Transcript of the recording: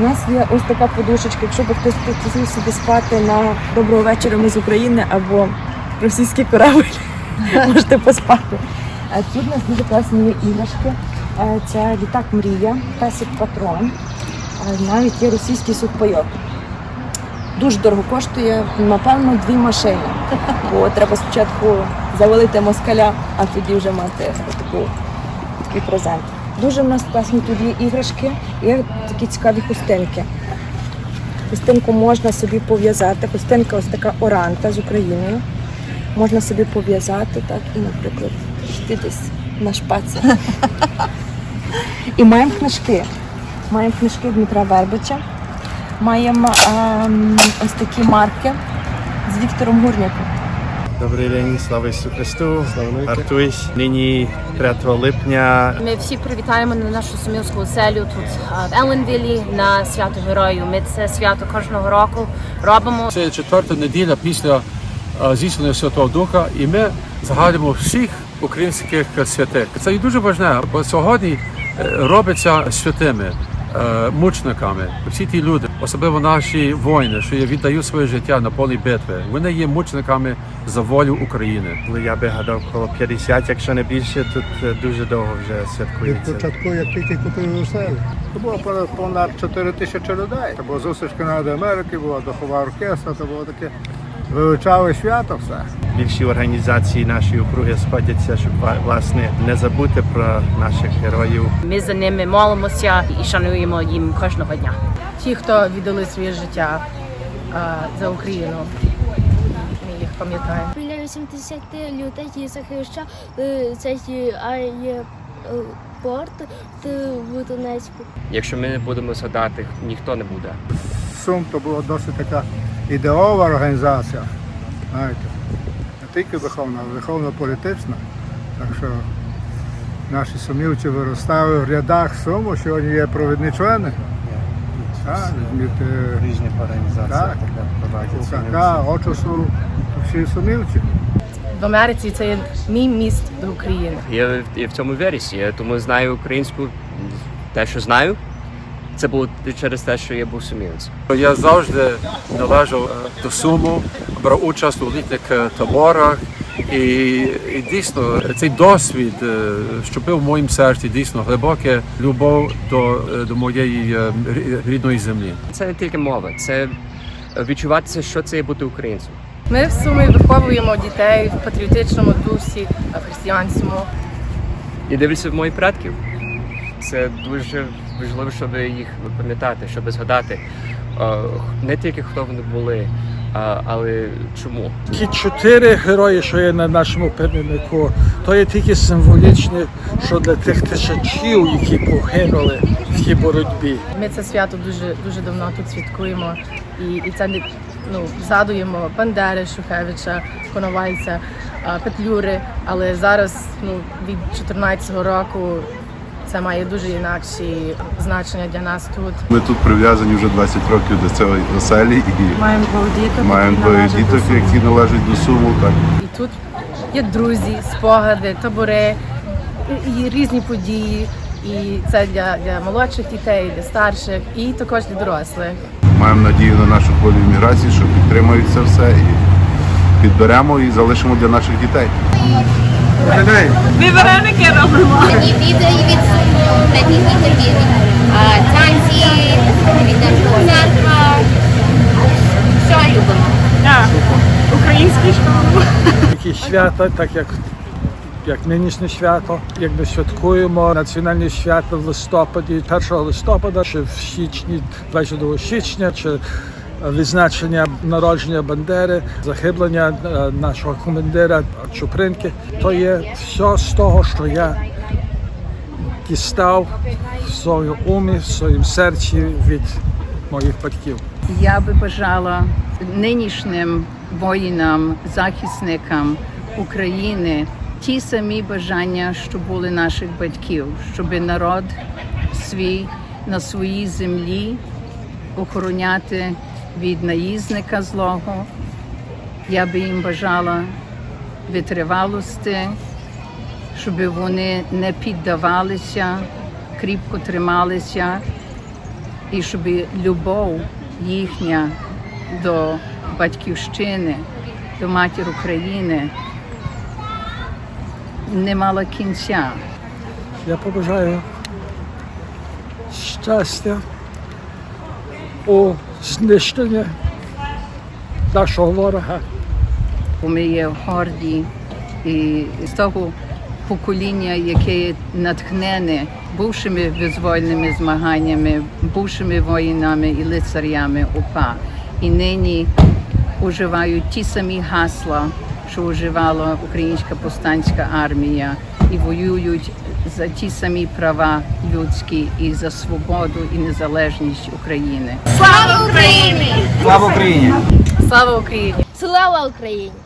У нас є ось така подушечка, якщо б хтось хотів собі спати на доброго вечора ми з України або російський корабль, можете поспати. Е, Тут у нас дуже класні є іграшки. Е, Це літак Мрія, песик патрон. Е, Навіть є російський сухпайок. Дуже дорого коштує, напевно, дві машини. Бо треба спочатку завалити москаля, а тоді вже мати таку, такий презент. Дуже в нас класні тут є іграшки, є такі цікаві хустинки. Хустинку можна собі пов'язати. Хустинка ось така оранта з Україною. Можна собі пов'язати так і, наприклад, йти десь на шпаці. І маємо книжки. Маємо книжки Дмитра Вербича. Маємо ем, ось такі марки з Віктором Гурняком. Добрий день, слава Ісусу Христу. Артуйсь. Нині 3 липня. Ми всі привітаємо на нашу сумівську оселю тут в Еленвілі на свято героїв. Ми це свято кожного року робимо. Це четверта неділя після зіслання Святого Духа, і ми згадуємо всіх українських святих. Це і дуже важливо, бо сьогодні е, робиться святими. Е, Мучниками, всі ті люди, особливо наші воїни, що є- віддають своє життя на полі битви. Вони є мучниками за волю України. Я би гадав коло 50, якщо не більше, тут е, дуже довго вже Від святкується. початку, як тільки купили оселю, то було понад- понад 4 тисячі людей. Це була зустріч Канади Америки, була духова оркестра, це було таке вивчали свято все. Більші організації нашої округи сходяться, щоб власне не забути про наших героїв. Ми за ними молимося і шануємо їм кожного дня. ті, хто віддали своє життя за Україну. Ми їх пам'ятаємо. Біля 80 людей які захищали цей аеропорт в Донецьку. Якщо ми не будемо згадати, ніхто не буде. Сум то була досить така ідеова організація. Знаєте, не тільки виховна, а виховно-політична. Так що наші сумівці виростали в рядах Суму, сьогодні є провідні члени. Так, візьміть, е, Різних організацій Так. проводять Очосу, всі сумівці. В Америці це є мій міст до України. Я, я в цьому вірюся, я тому знаю українську, те, що знаю. Це було через те, що я був сумівцем. Я завжди належав е, до Суму, брав участь у літніх е, таборах. І, і дійсно цей досвід, е, що був в моїм серці, дійсно глибока любов до, до моєї рідної землі. Це не тільки мова, це відчуватися, що це є бути українцем. Ми в Сумі виховуємо дітей в патріотичному дусі, в християнському. І дивлюся в моїх предків. Це дуже важливо, щоб їх пам'ятати, щоб згадати е, не тільки хто вони були, але чому. Ті чотири герої, що є на нашому пам'ятнику, то є тільки символічні, що для тих тисячів, які погинули в тій боротьбі. Ми це свято дуже дуже давно тут святкуємо. І, і це не ну, згадуємо Бандери, Шухевича, Коновальця, Петлюри. Але зараз, ну, від 2014 року, це має дуже інакші значення для нас тут. Ми тут прив'язані вже 20 років до цієї оселі і Маємо двох діток. маємо двоє діток, які належать до Суму. Так. І тут є друзі, спогади, табори і, різні події. І це для, для молодших дітей, для старших, і також для дорослих. Маємо надію на нашу хвилю імміграції, що підтримають це все і підберемо і залишимо для наших дітей. Мені відео від Суму, мені відео від танці, від церква. Що любимо? Такі свята, так як, як нинішнє свято, якби святкуємо національні свята в листопаді, 1 листопада, чи в січні, 22 січня, чи відзначення народження Бандери, захиблення е, нашого командира Чупринки. То є все з того, що я дістав в своєму умі, в своєму серці від моїх батьків. Я би бажала нинішнім воїнам, захисникам України ті самі бажання, що були наших батьків, щоб народ свій на своїй землі охороняти від наїзника злого. Я би їм бажала витривалості, щоб вони не піддавалися, кріпко трималися, і щоб любов їхня до батьківщини, до матір України не мала кінця. Я побажаю щастя у знищенні нашого ворога. ми є горді і з того покоління, яке натхнене бувшими визвольними змаганнями, бувшими воїнами і лицарями УПА. І нині уживають ті самі гасла, що уживала Українська повстанська армія, і воюють за ті самі права людські і за свободу і незалежність України. Слава Україні! Слава Україні! Слава Україні!